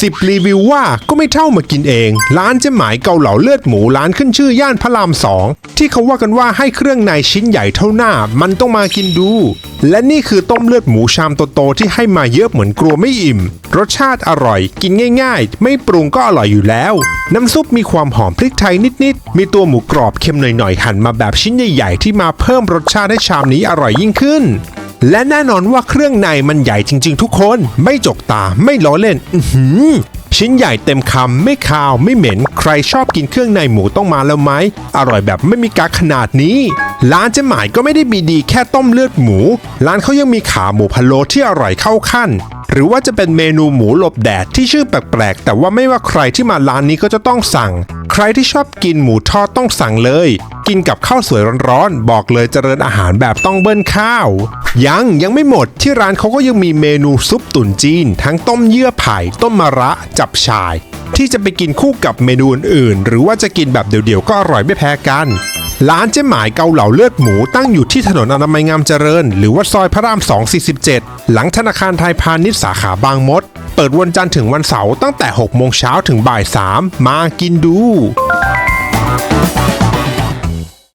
10 รีวิวว่าก็ไม่เท่ามากินเอง ร้านเจ๊หมายเกาเหลาเลือดหมูร้านขึ้นชื่อย่านพระรามสองที่เขาว่ากันว่าให้เครื่องในชิ้นใหญ่เท่าหน้า มันต้องมากินดู และนี่คือต้มเลือดหมูชามโตๆที่ให้มาเยอะเหมือนกลัวไม่อิ่ม รสชาติอร่อยกินง่ายๆ ไม่ปรุงก็อร่อยอยู่แล้ว น้ำซุปมีความหอมพริกไทยนิดๆ มีตัวหมูกรอบเค็มหน่อยๆหั่นมาแบบชิ้นใหญ่ๆ ที่มาเพิ่มรสชาติให้ชามนี้อร่อยยิ่งขึ้น และแน่นอนว่าเครื่องในมันใหญ่จริง ๆ ทุกคน ไม่จกตาไม่ล้อเล่น อือหือชิ้นใหญ่เต็มคำไม่คาวไม่เหม็น ใครชอบกินเครื่องในหมูต้องมาแล้วไหม อร่อยแบบไม่มีกากขนาดนี้ ร้านเจ๊หมายก็ไม่ได้มีดีแค่ต้มเลือดหมู ร้านเขายังมีขาหมูพะโล้ที่อร่อยเข้าขั้น หรือว่าจะเป็นเมนูหมูหลบแดดที่ชื่อแปลกๆแต่ว่าไม่ว่าใครที่มาร้านนี้ก็จะต้องสั่ง ใครที่ชอบกินหมูทอดต้องสั่งเลย กินกับข้าวสวยร้อนๆ บอกเลยเจริญอาหารแบบต้องเบิ้ลข้าว ยังยังไม่หมดที่ร้านเขาก็ยังมีเมนูซุปตุ๋นจีน ทั้งต้มเยื่อไผ่ต้มมะระ จับชาย ที่จะไปกินคู่กับเมนูอื่นๆ หรือว่าจะกินแบบเดี่ยวๆ ก็อร่อยไม่แพ้กันร้านเจ๊หมายเกาเหลาเลือดหมูตั้งอยู่ที่ถนนอนามัยงามเจริญ หรือว่าซอยพระราม 247 หลังธนาคารไทยพาณิชย์สาขาบางมด เปิดวันจันทร์ถึงวันเสาร์ตั้งแต่ 6 โมงเช้าถึงบ่าย 3 มากินดู